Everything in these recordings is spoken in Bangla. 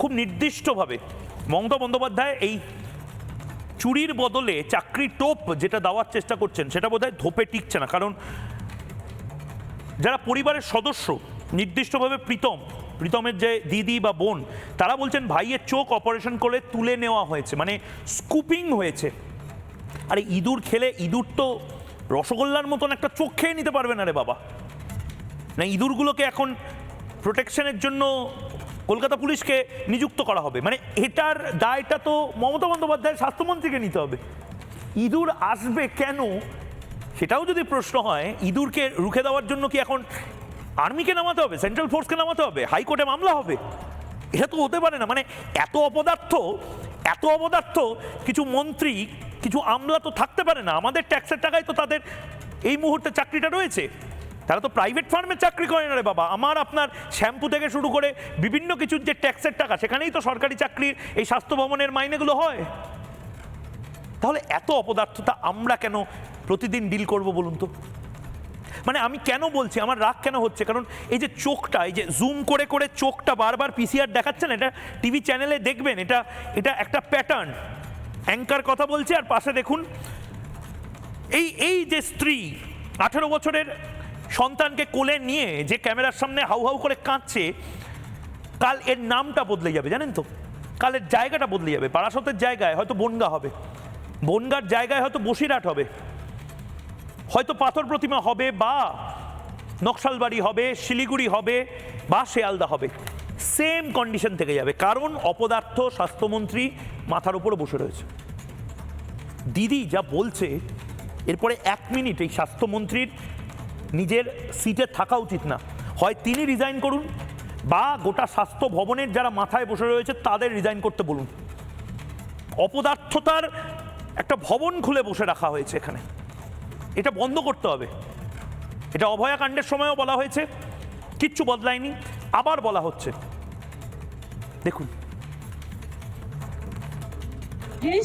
খুব নির্দিষ্টভাবে মমতা বন্দ্যোপাধ্যায় এই চুরির বদলে চাকরি টোপ যেটা দেওয়ার চেষ্টা করছেন, সেটা বোধহয় ধোপে টিকছে না। কারণ যারা পরিবারের সদস্য, নির্দিষ্টভাবে প্রীতম, প্রীতমের যে দিদি বা বোন, তারা বলছেন, ভাইয়ের চোখ অপারেশন করে তুলে নেওয়া হয়েছে। মানে স্কুপিং হয়েছে। আরে ইঁদুর খেলে ইঁদুর তো রসগোল্লার মতন একটা চোখ খেয়ে নিতে পারবে না রে বাবা। না, ইঁদুরগুলোকে এখন প্রোটেকশনের জন্য কলকাতা পুলিশকে নিযুক্ত করা হবে। মানে এটার দায়টা তো মমতা বন্দ্যোপাধ্যায়ের স্বাস্থ্যমন্ত্রীকে নিতে হবে। ইঁদুর আসবে কেন? সেটাও যদি প্রশ্ন হয়, ইঁদুরকে রুখে দেওয়ার জন্য কি এখন আর্মিকে নামাতে হবে সেন্ট্রাল ফোর্সকে নামাতে হবে হাইকোর্টে মামলা হবে? এটা তো হতে পারে না। মানে এত অপদার্থ এত অপদার্থ, কিছু মন্ত্রী, কিছু আমলা তো থাকতে পারে না। আমাদের ট্যাক্সের টাকায় তো তাদের এই মুহূর্তে চাকরিটা রয়েছে। তারা তো প্রাইভেট ফার্মে চাকরি করে না রে বাবা। আমার আপনার শ্যাম্পু থেকে শুরু করে বিভিন্ন কিছুর যে ট্যাক্সের টাকা, সেখানেই তো সরকারি চাকরির এই স্বাস্থ্য ভবনের মাইনেগুলো হয়। তাহলে এত অপদার্থতা আমরা কেন প্রতিদিন ডিল করব বলুন তো? মানে আমি কেন বলছি, আমার রাগ কেন হচ্ছে? কারণ এই যে চোখটা, এই যে জুম করে করে চোখটা বারবার পিসিআর দেখাচ্ছেন, এটা টিভি চ্যানেলে দেখবেন, এটা এটা একটা প্যাটার্ন অ্যাঙ্কার কথা বলছে, আর পাশে দেখুন, এই এই যে স্ত্রী, আঠেরো বছরের সন্তানকে কোলে নিয়ে যে ক্যামেরার সামনে হাউ হাউ করে কাঁদছে, কাল এর নামটা বদলে যাবে, জানেন তো? কালের জায়গাটা বদলে যাবে। বারাসতের জায়গায় হয়তো বনগা হবে। বনগার জায়গায় হয়তো বসিরহাট হবে। হয়তো পাথর প্রতিমা হবে বা নকশালবাড়ি হবে, শিলিগুড়ি হবে বা শেয়ালদা হবে। সেম কন্ডিশন থেকে যাবে। কারণ অপদার্থ স্বাস্থ্যমন্ত্রী মাথার উপরে বসে রয়েছে। দিদি যা বলছে, এরপরে এক মিনিট এই স্বাস্থ্যমন্ত্রীর নিজের সিটে থাকা উচিত না। হয় তিনি রিজাইন করুন, বা গোটা স্বাস্থ্য ভবনের যারা মাথায় বসে রয়েছে, তাদের রিজাইন করতে বলুন। অপদার্থতার একটা ভবন খুলে বসে রাখা হয়েছে এখানে। এটা বন্ধ করতে হবে। এটা অভয়াকাণ্ডের সময়ও বলা হয়েছে, কিচ্ছু বদলায়নি, আবার বলা হচ্ছে। দেখুন।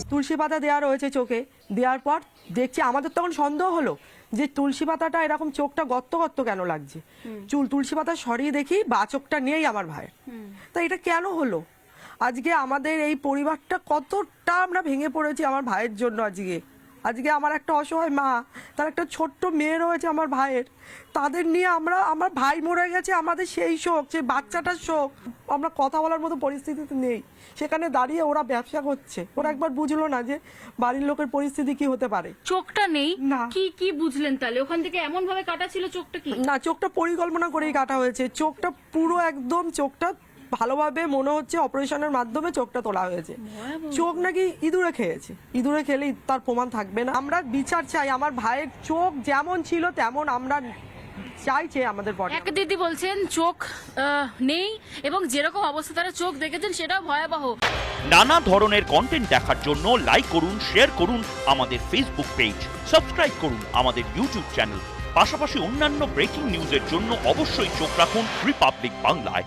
তুলসী পাতা দেওয়া রয়েছে চোখে। দেওয়ার পর দেখছি আমাদের তখন সন্দেহ হলো যে তুলসী পাতাটা এরকম চোখটা গত্ত গত্ত কেন লাগছে? চুল তুলসী পাতা সরিয়ে দেখি বা চোখটা নেই আমার ভাই তা এটা কেন হলো? আজকে আমাদের এই পরিবারটা কতটা আমরা ভেঙে পড়েছি আমার ভাইয়ের জন্য আজকে। আজকে আমার একটা অসহায় মা তার একটা ছোট্ট মেয়ে রয়েছে আমার ভাইয়ের। তাদের নিয়ে আমরা আমার ভাই মরে গেছে আমাদের সেই শোক সেই বাচ্চাটার শোক। আমরা কথা বলার মতো পরিস্থিতিতে নেই। সেখানে দাঁড়িয়ে ওরা ব্যবসা করছে। ওরা একবার বুঝলো না যে বাড়ির লোকের পরিস্থিতি কি হতে পারে। চোখটা নেই? না। কি কি বুঝলেন তাহলে? ওখান থেকে এমন ভাবে কাটা ছিল চোখটা কি? না চোখটা পরিকল্পনা করেই কাটা হয়েছে। চোখটা পুরো একদম চোখটা ভালোভাবে মনে হচ্ছে অপারেশনের মাধ্যমে চোখটা তোলা হয়েছে। চোখ নাকি ইঁদুরে খেয়েছে। ইঁদুরে খেলেই তার প্রমাণ থাকবে না। আমরা বিচার চাই আমার ভাইয়ের চোখ যেমন ছিল তেমন আমরা চাইছে আমাদের বডি এক দিদি বলছেন চোখ নেই এবং যেরকম অবস্থা তারা চোখ দেখেছেন সেটাও ভয়াবহ। নানা ধরনের কন্টেন্ট দেখার জন্য লাইক করুন শেয়ার করুন আমাদের ফেসবুক পেজ সাবস্ক্রাইব করুন আমাদের ইউটিউব চ্যানেল পাশাপাশি অন্যান্য ব্রেকিং নিউজের জন্য অবশ্যই চোখ রাখুন রিপাবলিক বাংলায়